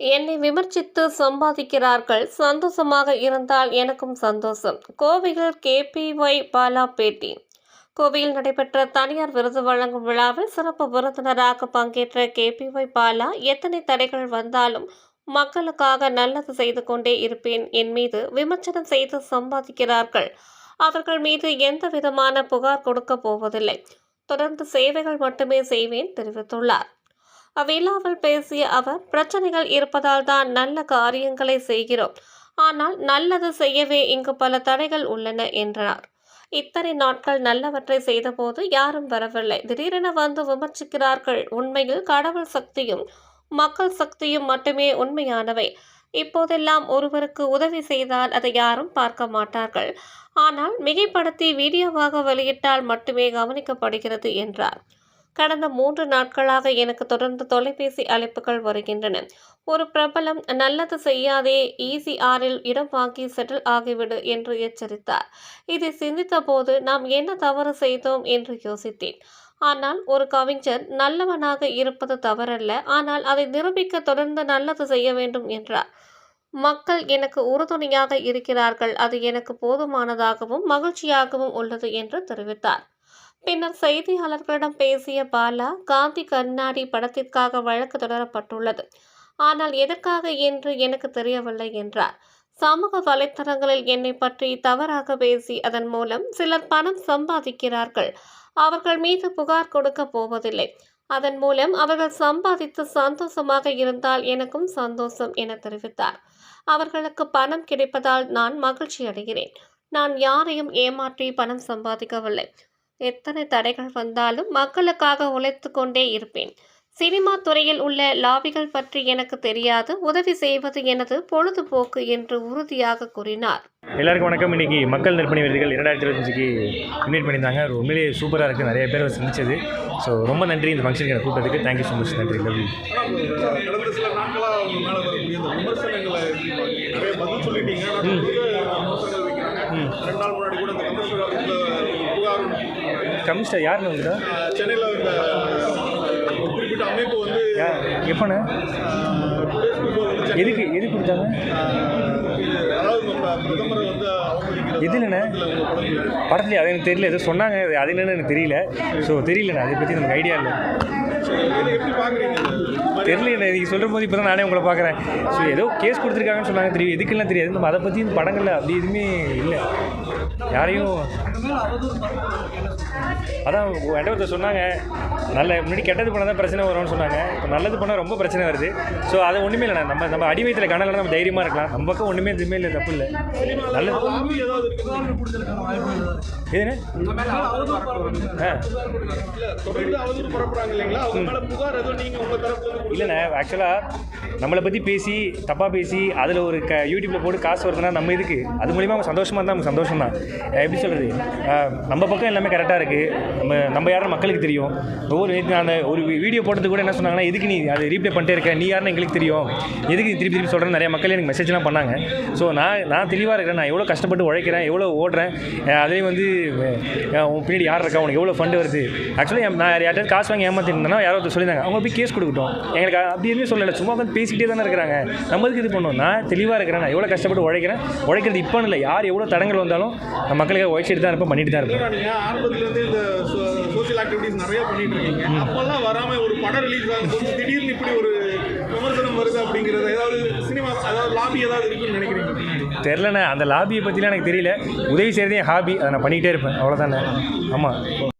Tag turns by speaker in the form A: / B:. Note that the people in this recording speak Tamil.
A: என்னை விமர்சித்து சம்பாதிக்கிறார்கள். சந்தோஷமாக இருந்தால் எனக்கும் சந்தோஷம். கோவையில் கேபிஒய் பாலா பேட்டி கோவையில் நடைபெற்ற தனியார் விருது வழங்கும் விழாவில் சிறப்பு விருந்தினராக பங்கேற்ற கேபிஒய் பாலா எத்தனை தடைகள் வந்தாலும் மக்களுக்காக நல்லது செய்து கொண்டே இருப்பேன். என் மீது விமர்சனம் செய்து சம்பாதிக்கிறார்கள். அவர்கள் மீது எந்த விதமான புகார் கொடுக்க போவதில்லை. தொடர்ந்து சேவைகள் மட்டுமே செய்வேன் தெரிவித்துள்ளார். அவ்விழாவில் பேசிய அவர் பிரச்சனைகள் இருப்பதால் தான் நல்ல காரியங்களை செய்கிறோம். ஆனால் நல்லது செய்யவே இங்கு பல தடைகள் உள்ளன என்றார். இத்தனை நாட்கள் நல்லவற்றை செய்தபோது யாரும் வரவில்லை. திடீரென வந்து விமர்சிக்கிறார்கள். உண்மையில் கடவுள் சக்தியும் மக்கள் சக்தியும் மட்டுமே உண்மையானவை. இப்போதெல்லாம் ஒருவருக்கு உதவி செய்தால் அதை யாரும் பார்க்க மாட்டார்கள். ஆனால் மிகைப்படுத்தி வீடியோவாக வெளியிட்டால் மட்டுமே கவனிக்கப்படுகிறது என்றார். கடந்த மூன்று நாட்களாக எனக்கு தொடர்ந்து தொலைபேசி அழைப்புகள் வருகின்றன. ஒரு பிரபலம் நல்லது செய்யாதே ஈசிஆரில் இடம் வாங்கி செட்டில் ஆகிவிடு என்று எச்சரித்தார். இதை சிந்தித்த போது நாம் என்ன தவறு செய்தோம் என்று யோசித்தேன். ஆனால் ஒரு கவிஞர் நல்லவனாக இருப்பது தவறல்ல ஆனால் அதை நிரூபிக்க தொடர்ந்து நல்லது செய்ய வேண்டும் என்றார். மக்கள் எனக்கு உறுதுணையாக இருக்கிறார்கள் அது எனக்கு போதுமானதாகவும் மகிழ்ச்சியாகவும் உள்ளது என்று தெரிவித்தார். பின்னர் செய்தியாளர்களிடம் பேசிய பாலா காந்தி கண்ணாடி படத்திற்காக வழக்கு தொடரப்பட்டுள்ளது. ஆனால் எதற்காக என்று எனக்கு தெரியவில்லை என்றார். சமூக வலைத்தளங்களில் என்னை பற்றி தவறாக பேசி அதன் மூலம் சிலர் பணம் சம்பாதிக்கிறார்கள். அவர்கள் மீது புகார் கொடுக்க போவதில்லை. அதன் மூலம் அவர்கள் சம்பாதித்து சந்தோஷமாக இருந்தால் எனக்கும் சந்தோஷம் என தெரிவித்தார். அவர்களுக்கு பணம் கிடைப்பதால் நான் மகிழ்ச்சி அடைகிறேன் நான் யாரையும் ஏமாற்றி பணம் சம்பாதிக்கவில்லை. எத்தனை தடைகள் வந்தாலும் மக்களுக்காக உழைத்து கொண்டே இருப்பேன். சினிமா துறையில் உள்ள லாபிகள் பற்றி எனக்கு தெரியாது. உதவி செய்வது எனது பொழுதுபோக்கு என்று உறுதியாக கூறினார்.
B: எல்லாருக்கும் வணக்கம். இன்னைக்கு மக்கள் நற்பணி விருதுகள் இரண்டாயிரத்தி இருபத்தஞ்சுக்கு இன்வைட் பண்ணியிருந்தாங்க. உண்மையிலேயே சூப்பராக இருக்குது நிறைய பேர் சந்திச்சது. ஸோ ரொம்ப நன்றி இந்த ஃபங்க்ஷனுக்கு எனக்கு கூப்பிட்டதுக்கு. தேங்க்யூ ஸோ மச் நன்றி. லவ் யூ
C: கடந்த கமிஷனர்
B: யாருன்னு வந்துட்டா
C: அஹ் சென்னையில் குறிப்பிட்ட அமைப்பு வந்து
B: எப்போண்ணே எதுக்கு எதுக்கு கொடுத்தாங்க? எதுலண்ணே? படத்துலேயே? அது எனக்கு தெரியல. ஏதோ சொன்னாங்க. அது என்னன்னு எனக்கு தெரியல. ஸோ தெரியலண்ணே. அதை பற்றி நமக்கு ஐடியா இல்லை. தெரியல நீங்கள் சொல்கிற போது இப்போ தான் நானே உங்களை பார்க்குறேன். ஸோ ஏதோ கேஸ் கொடுத்துருக்காங்கன்னு சொன்னாங்க. தெரியும் எதுக்கெல்லாம் தெரியாது. நம்ம அதை பற்றி இந்த படங்களில் அப்படி எதுவுமே இல்லை. யாரையும் அதான் என்கிட்ட சொன்னாங்க. நல்ல முன்னாடி கெட்டது பண்ணால் தான் பிரச்சனை வரும்னு சொன்னாங்க. இப்போ நல்லது பண்ணால் ரொம்ப பிரச்சனை வருது. ஸோ அது ஒன்றுமே இல்லை. நம்ம நம்ம அடி வயிற்றில் கணக்கில் நம்ம தைரியமாக இருக்கலாம். நம்ம பக்கம் ஒன்றுமே எதுவுமே இல்லை தப்பு இல்லை. நல்லது. எதுன்னு? ஆ. இல்லைண்ணே ஆக்சுவலாக நம்மளை பற்றி பேசி தப்பாக பேசி அதில் ஒரு க யூடியூப்பில் போட்டு காசு வருதுன்னா நம்ம இதுக்கு அது மூலிமா அவங்க சந்தோஷமாக இருந்தால் நமக்கு சந்தோஷம் தான். எப்படி சொல்கிறது நம்ம பக்கம் எல்லாமே கரெக்டாக இருக்குது நம்ம நம்ம யாரும் மக்களுக்கு தெரியும். ஒவ்வொரு நேத்து அந்த ஒரு வீடியோ போட்டது கூட என்ன சொன்னாங்கன்னா எதுக்கு நீ அதை ரீப்ளே பண்ணிட்டே இருக்க? நீ யாருன்னு எங்களுக்கு தெரியும். எதுக்கு திருப்பி திருப்பி சொல்கிறேன் நிறைய மக்கள் எனக்கு மெசேஜ்லாம் பண்ணாங்க. ஸோ நான் நான் தெளிவாக இருக்கிறேன். நான் எவ்வளோ கஷ்டப்பட்டு உழைக்கிறேன் எவ்வளோ ஓடுறேன் அதே அதுலேயும் வந்து உன் பின்னாடி யார் இருக்கா? உனக்கு எவ்வளோ ஃபண்டு வருது? ஆக்சுவலி நான் யார்கிட்ட காசு வாங்கி ஏமாத்திருந்தேன்னா யாரோ ஒருத்தர் சொல்லியிருந்தாங்க. அவங்க போய் கேஸ் கொடுக்கட்டும். எங்களுக்கு அப்படி எதுவுமே சொல்லலை. சும்மா வந்து பேசிக்கிட்டே தானே இருக்கிறாங்க. நம்ம எதுக்கு இது பண்ணணும் நான் தெளிவாக இருக்கிறேன். நான் எவ்வளோ கஷ்டப்பட்டு உழைக்கிறேன்? உழைக்கிறது இப்போன்னு இல்லை. யார் எவ்வளோ தடங்கள் வந்தாலும் நான் மக்களுக்கு உழைச்சிட்டு தான் இருப்பேன் பண்ணிட்டு தான் இருப்பேன்
C: நீங்க ஆரம்பத்துல இருந்தே இந்த சோசியல் ஆக்டிவிட்டிஸ் நிறைய பண்ணிட்டு இருக்கீங்க. அப்பெல்லாம் வராம ஒரு படம் ரிலீஸ் ஆகும்போது திடீர்னு இப்படி ஒரு விமர்சனம் வருது அப்படிங்கிறது ஏதாவது சினிமா அதாவது லாபி ஏதாவது இருக்குன்னு நினைக்கிறீங்க பின்னாடி
B: தெரிலண்ணே அந்த லாபியை பற்றிலாம் எனக்கு தெரியல. உதவி செய்கிறதே ஹாபி அதை நான் பண்ணிக்கிட்டே இருப்பேன். அவ்வளோதானே ஆமாம்